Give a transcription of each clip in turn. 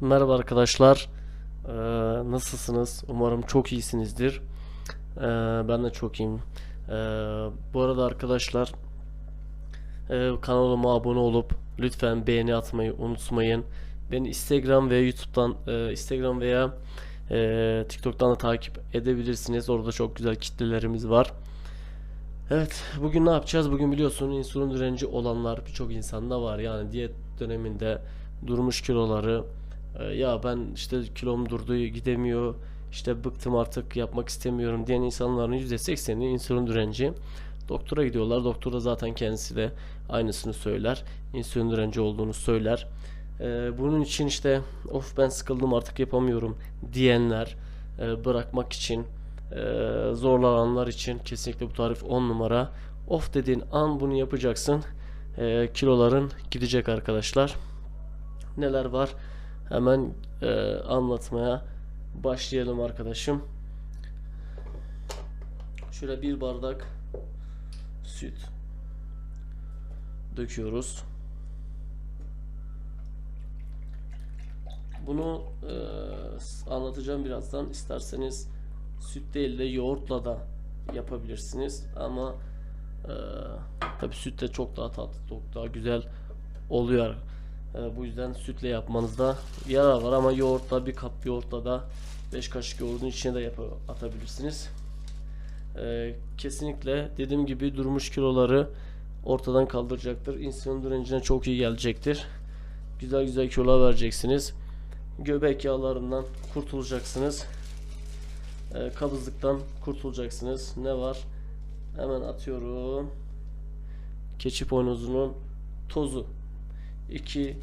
Merhaba arkadaşlar. Ee, nasılsınız? Umarım çok iyisinizdir. Ee, ben de çok iyiyim. Ee, bu arada arkadaşlar e, kanalıma abone olup lütfen beğeni atmayı unutmayın. Beni Instagram ve YouTube'dan e, Instagram veya e, TikTok'tan da takip edebilirsiniz. Orada çok güzel kitlelerimiz var. Evet, bugün ne yapacağız? Bugün biliyorsun insülin direnci olanlar birçok insanda var. Yani diyet döneminde durmuş kiloları ya ben işte kilom durdu gidemiyor işte bıktım artık yapmak istemiyorum diyen insanların %80'i insülin direnci. Doktora gidiyorlar. Doktor da zaten kendisi de aynısını söyler. İnsülin direnci olduğunu söyler. E, bunun için işte of ben sıkıldım artık yapamıyorum diyenler e, bırakmak için e, zorlananlar için kesinlikle bu tarif 10 numara. Of dediğin an bunu yapacaksın. E, kiloların gidecek arkadaşlar. Neler var? Hemen e, anlatmaya başlayalım arkadaşım. Şöyle bir bardak süt döküyoruz. Bunu e, anlatacağım birazdan. İsterseniz süt değil de yoğurtla da yapabilirsiniz. Ama e, tabi süt de çok daha tatlı, çok daha güzel oluyor. E, bu yüzden sütle yapmanızda yarar var ama yoğurtla bir kap yoğurtla da 5 kaşık yoğurdun içine de atabilirsiniz. E, kesinlikle dediğim gibi durmuş kiloları ortadan kaldıracaktır. İnsülin direncine çok iyi gelecektir. Güzel güzel kilo vereceksiniz. Göbek yağlarından kurtulacaksınız. E, kabızlıktan kurtulacaksınız. Ne var? Hemen atıyorum. Keçi boynuzunun tozu. 2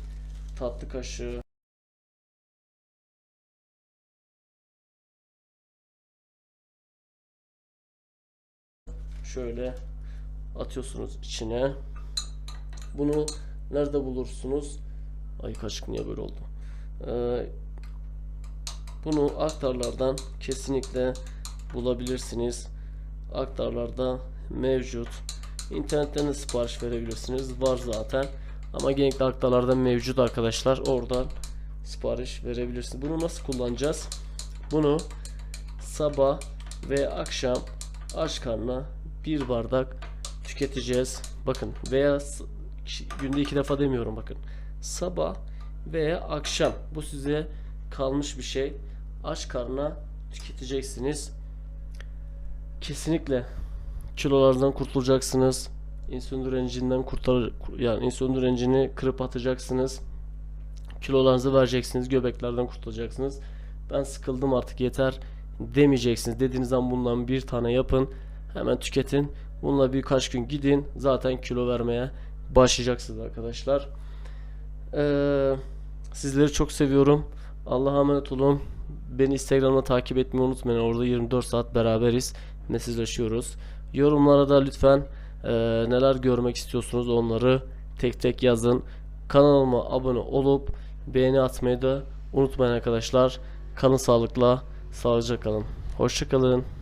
tatlı kaşığı şöyle atıyorsunuz içine. Bunu nerede bulursunuz? Ay kaşık niye böyle oldu? Ee, bunu aktarlardan kesinlikle bulabilirsiniz. Aktarlarda mevcut. İnternetten de sipariş verebilirsiniz. Var zaten. Ama genellikle aktarlarda mevcut arkadaşlar. Oradan sipariş verebilirsiniz. Bunu nasıl kullanacağız? Bunu sabah ve akşam aç karnına bir bardak tüketeceğiz. Bakın veya günde iki defa demiyorum bakın. Sabah veya akşam bu size kalmış bir şey. Aç karnına tüketeceksiniz. Kesinlikle kilolardan kurtulacaksınız. İnsülin direncinden kurtar yani insülin direncini kırıp atacaksınız. Kilolarınızı vereceksiniz. Göbeklerden kurtulacaksınız. Ben sıkıldım artık yeter demeyeceksiniz. Dediğiniz zaman bundan bir tane yapın. Hemen tüketin. Bununla birkaç gün gidin. Zaten kilo vermeye başlayacaksınız arkadaşlar. Ee, sizleri çok seviyorum. Allah'a emanet olun. Beni Instagram'da takip etmeyi unutmayın. Orada 24 saat beraberiz. Mesajlaşıyoruz. Yorumlara da lütfen e, neler görmek istiyorsunuz onları tek tek yazın. Kanalıma abone olup beğeni atmayı da unutmayın arkadaşlar. Kalın sağlıkla, sağlıcakla kalın. Hoşçakalın.